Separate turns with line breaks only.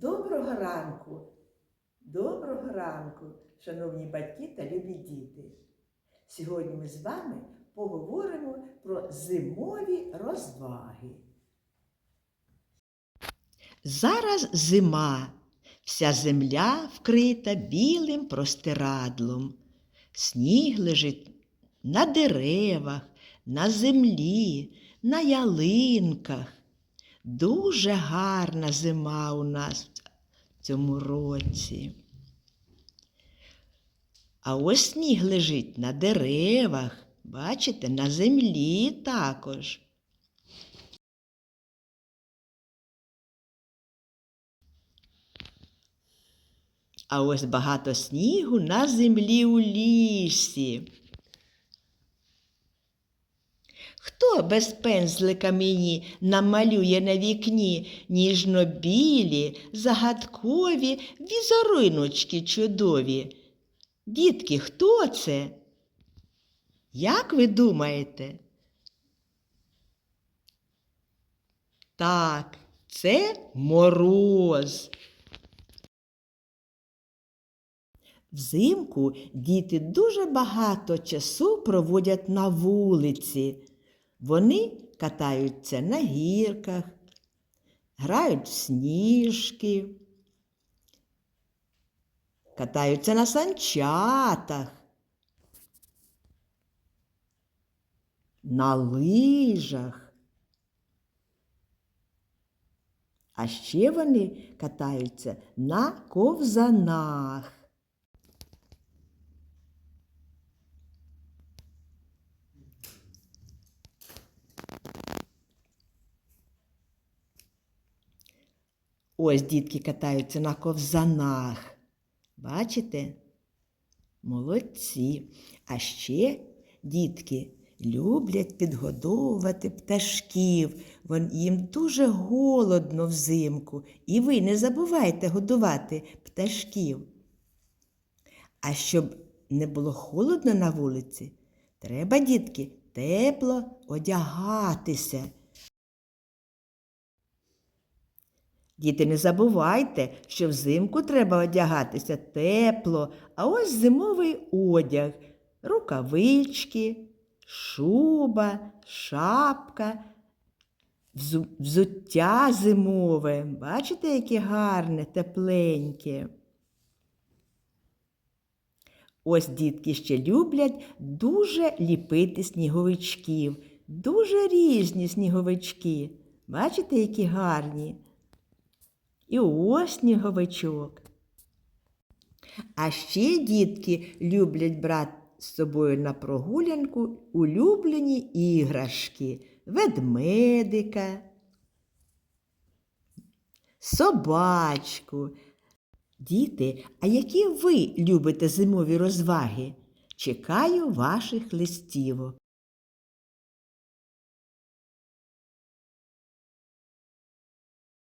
Доброго ранку, доброго ранку, шановні батьки та любі діти. Сьогодні ми з вами поговоримо про зимові розваги. Зараз зима, вся земля вкрита білим простирадлом. Сніг лежить на деревах, на землі, на ялинках. Дуже гарна зима у нас в цьому році. А ось сніг лежить на деревах, бачите, на землі також. А ось багато снігу на землі у лісі. Без пензлика мені намалює на вікні ніжно-білі, загадкові візериночки чудові? Дітки, хто це? Як ви думаєте? Так, це мороз. Взимку діти дуже багато часу проводять на вулиці. Вони катаються на гірках, грають в сніжки, катаються на санчатах, на лижах. А ще вони катаються на ковзанах. Ось дітки катаються на ковзанах. Бачите? Молодці. А ще дітки люблять підгодовувати пташків. Їм дуже голодно взимку. І ви не забувайте годувати пташків. А щоб не було холодно на вулиці, треба, дітки, тепло одягатися. Діти, не забувайте, що взимку треба одягатися тепло, а ось зимовий одяг, рукавички, шуба, шапка, взуття зимове. Бачите, яке гарне, тепленьке. Ось дітки ще люблять дуже ліпити сніговичків. Дуже різні сніговички. Бачите, які гарні. І ось сніговичок. А ще дітки люблять брати з собою на прогулянку улюблені іграшки, ведмедика, собачку. Діти, а які ви любите зимові розваги? Чекаю ваших листівок.